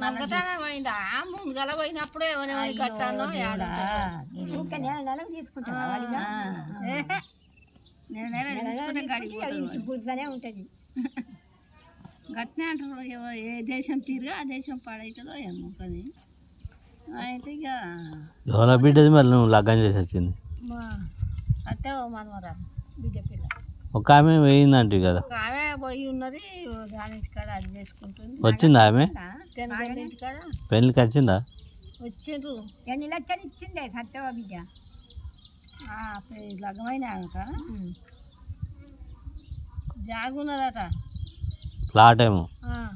దొంగతనం అయిందా? ముందుగల పోయినప్పుడు ఏమైనా కట్టాను ఉంటుంది. గట్నే అంటారు ఏ దేశం తీరుగా ఆ దేశం పాడవుతుందో ఏమో కానీ. అయితే ఇక బిడ్డది మరి నువ్వు లగ్గం చేసి వచ్చింది. మా సత్య మనవరాలు బిడ్డ పిల్ల. ఒక ఆమె వేయిందంటే కదా. ఒక ఆమె పోయి ఉన్నది దాని ఇంటికాడ అది చేసుకుంటుంది. వచ్చిందా ఆమె ఇంటికాడ పెళ్ళికి వచ్చిందా? వచ్చిండ్రు. ఎన్ని లక్షలు ఇచ్చిండే సత్యవ బిడ్డ? లగ్గమైన ఆమెక. జాగున్నదట. ప్లాట్ ఏమో. ఆ,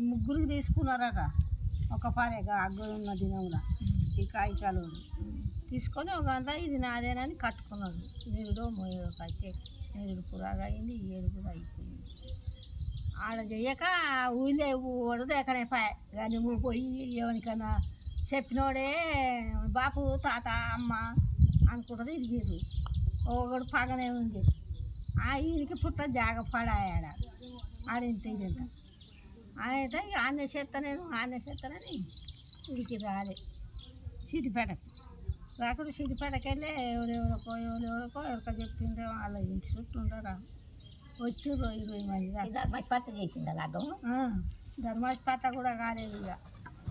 ముగ్గురికి తీసుకున్నారట. ఒక పారేగా అగ్గులు ఉన్న దినంలో ఈ కాగితాలు తీసుకొని ఒక అంతా ఇది నాదేనని కట్టుకున్నాడు. నిరుడో మోయో కట్టే నిరుడు పురాగా అయింది ఏడు కూడా అయిపోయింది. ఆడ చెయ్యక ఊళ్ళే ఊడదు ఎక్కడే పాయ కానీ నువ్వు పోయి ఎవరికైనా చెప్పినోడే బాపు తాత అమ్మ అనుకుంటుంది ఇరిగిరు ఒకడు పగనే ఉంది. ఆ ఈయనకి పుట్ట జాగ పడాయాడ. ఆడింత ఇదంతా అయితే ఇక ఆనే చేస్తా నేను ఆనే చేస్తానని ఇడికి రాలే. సిద్దిపేటకు రాకుండా సిద్దిపేటకి వెళ్ళి ఎవరెవరికో ఎవరెవరికో ఎవరికో చెప్పిండే వాళ్ళ ఇంటి చుట్టూ ఉండరా వచ్చిర్రు ఇరవై మంది చేసిండ లగ్గం ఆ, ధర్మాస్పత కూడా కాలేదు ఇక.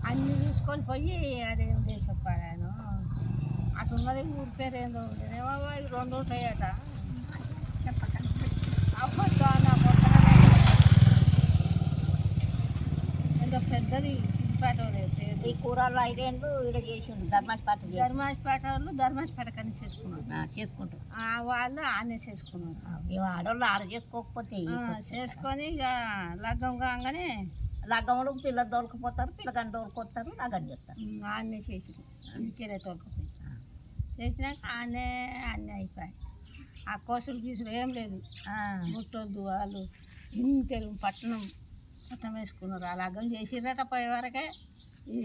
అన్ని తీసుకొని పోయి అదేం పాడాను. అటు ఉన్నది ఊరి పేరు ఏందో ఉండేదేమో రెండు ఉంటాయట. చెప్పకండి. అవ్వద్దు కూరల్లో ఐదేళ్ళు ఈడ చేసిండు ధర్మాస్పత చేసి ధర్మాస్పేట వాళ్ళు ధర్మాస్పేట కని చేసుకున్నారు చేసుకుంటాం ఆ వాళ్ళు ఆనే చేసుకున్నారు. మేము ఆడవాళ్ళు ఆడ చేసుకోకపోతే చేసుకొని ఇక లగ్గం కాగానే లగ్గములు పిల్లలు దొరకపోతారు పిల్లగాని దొరకొస్తారు లగ్గం చేస్తారు. ఆనే చేసి ఇంకేనే తోలుకుపోయి చేసినాక ఆనే అన్నీ అయిపోయాయి. ఆ కోసులు గీసులు ఏం లేదు. ముట్టొద్దు వాళ్ళు ఇంతరు పట్టణం పట్టణం వేసుకున్నారు. ఆ లగ్గం చేసిరట పోయే వరకే ఈ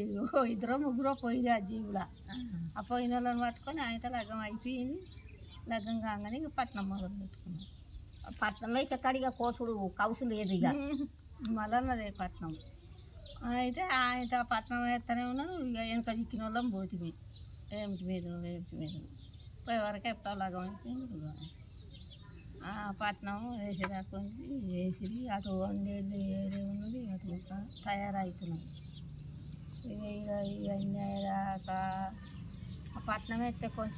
ఇద్దరు ముగ్గురు పోయిగా ఆ జీవుల. ఆ. పోయిన వాళ్ళని పట్టుకొని ఆయన లగ్గం అయిపోయింది. లగ్గం కాగానే ఇక పట్నం మొదలు పెట్టుకున్నారు పట్నం వేసే కాడిగా కోసుడు కౌసు లేదు ఇక. మళ్ళన్నదే పట్నం. అయితే ఆయన పట్నం వేస్తూనే ఉన్నాడు ఇక వెనక చిక్కిన వాళ్ళం పోతుంది ఏమిటి మీద ఏమిటి మీద. పోయే వరకు ఎప్పుడు లగ్గం అయిపోయింది ఇక. ఆ పట్నం వేసేదాకా వేసి అటు వండేది ఏరే ఉన్నది అటు ఇంకా తయారవుతున్నాయి ఇక ఇక ఇవన్నీ అయ్యాక ఆ పట్నం ఎత్తే కొంచెం